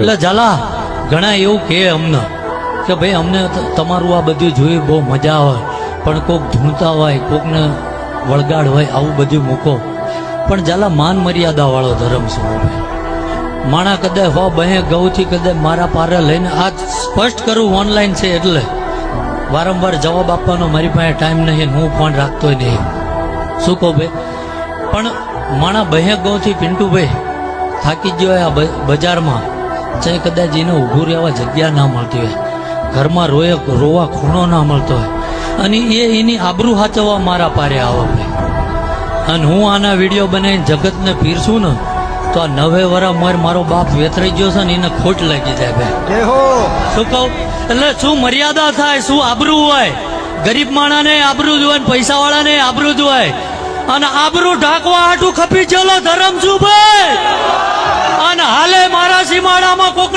એટલે ઝાલા, ઘણા એવું કહે અમને કે ભાઈ અમને તમારું આ બધું જોઈ બહુ મજા આવે પણ કોક ધૂણતા હોય, કોકને વળગાડ હોય, આવું બધું મૂકો. પણ ઝાલા, માન મર્યાદા વાળો ધર્મ છે માણા કદાચ હો બહે ગૌથી કદાચ મારા પારે લઈને, આ સ્પષ્ટ કરું ઓનલાઈન છે એટલે. વારંવાર જવાબ આપવાનો મારી પાસે ટાઈમ નહીં હું ફોન રાખતો નહીં. શું કહું ભાઈ? પણ માણા બહે ગૌથી, પિન્ટુભાઈ થાકી ગયો આ બજારમાં. ચાહે કદાચ એને ઊભું રહેવા જગ્યા ના મળતી હોય. ઘરમાં રોય રોવા ખૂણો ના મળતો હોય. અને એ એની આબરૂ હાચવવા મારા પારે આવો ભાઈ. અને હું આના વીડિયો બનાવીને જગતને પીરશું ને તો આ નવે વરા મર મારો બાપ વેતરાઈ ગયો છે ને એને ખોટ લાગી જાય ભાઈ. શું કહું? એટલે શું મર્યાદા થાય? શું આબરૂ હોય? ગરીબ માણાને આબરૂ જ હોય પૈસા વાળાને આબરૂ જ હોય અને આબરૂ ઢાંકવા હાટું ખપી ચલો ધરમ છું ભાઈ? અને હાલે મારા કોક